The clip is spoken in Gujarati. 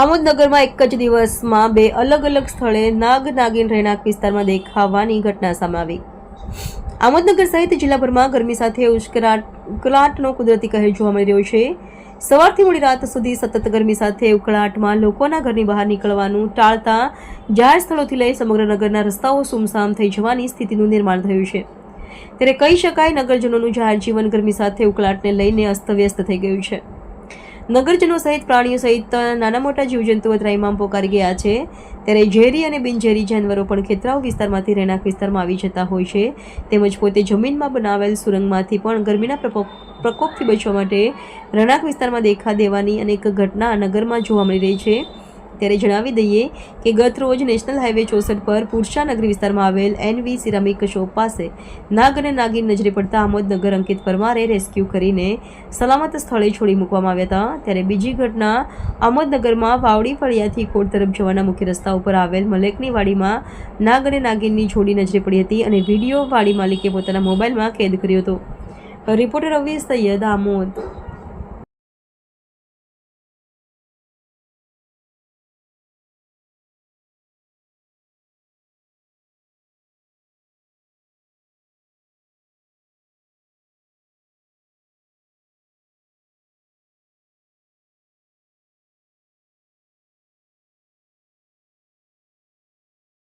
આમોદનગરમાં એક જ દિવસમાં બે અલગ અલગ સ્થળે નાગ નાગિન રહેણાંક વિસ્તારમાં દેખાવાની ઘટના સામે આવી. આમોદનગર સહિત જિલ્લાભરમાં ગરમી સાથે ઉશ્કરાટ, ઉકળાટનો કુદરતી કહેર જોવા મળી રહ્યો છે. સવારથી મોડી રાત સુધી સતત ગરમી સાથે ઉકળાટમાં લોકોના ઘરની બહાર નીકળવાનું ટાળતા જાહેર સ્થળોથી લઈ સમગ્ર નગરના રસ્તાઓ સુમસામ થઈ જવાની સ્થિતિનું નિર્માણ થયું છે. ત્યારે કહી શકાય નગરજનોનું જાહેર જીવન ગરમી સાથે ઉકળાટને લઈને અસ્તવ્યસ્ત થઈ ગયું છે. નગરજનો સહિત પ્રાણીઓ સહિત નાના મોટા જીવજંતુઓ ત્રાહિમામ પોકારી ગયા છે. ત્યારે ઝેરી અને બિનઝેરી જાનવરો પણ ખેતરાઓ વિસ્તારમાંથી રહેણાંક વિસ્તારમાં આવી જતા હોય છે. તેમજ પોતે જમીનમાં બનાવેલ સુરંગમાંથી પણ ગરમીના પ્રકોપ પ્રકોપથી બચવા માટે રહેણાંક વિસ્તારમાં દેખા દેવાની અનેક ઘટના નગરમાં જોવા મળી રહી છે. ત્યારે જણાવી દઈએ કે ગત રોજ નેશનલ હાઈવે ચોસઠ પર પુરશા નગરી વિસ્તારમાં આવેલ એનવી સિરામિક શોપ પાસે નાગ અને નાગીન નજરે પડતા આમોદનગર અંકિત પરમારે રેસ્ક્યુ કરીને સલામત સ્થળે છોડી મૂકવામાં આવ્યા હતા. ત્યારે બીજી ઘટના આમોદનગરમાં વાવડી ફળિયાથી કોટ તરફ જવાના મુખ્ય રસ્તા ઉપર આવેલ મલેકની વાડીમાં નાગ અને નાગીનની જોડી નજરે પડી હતી અને વીડિયો વાડી માલિકે પોતાના મોબાઈલમાં કેદ કર્યો હતો. રિપોર્ટર રવિ સૈયદ આમોદ.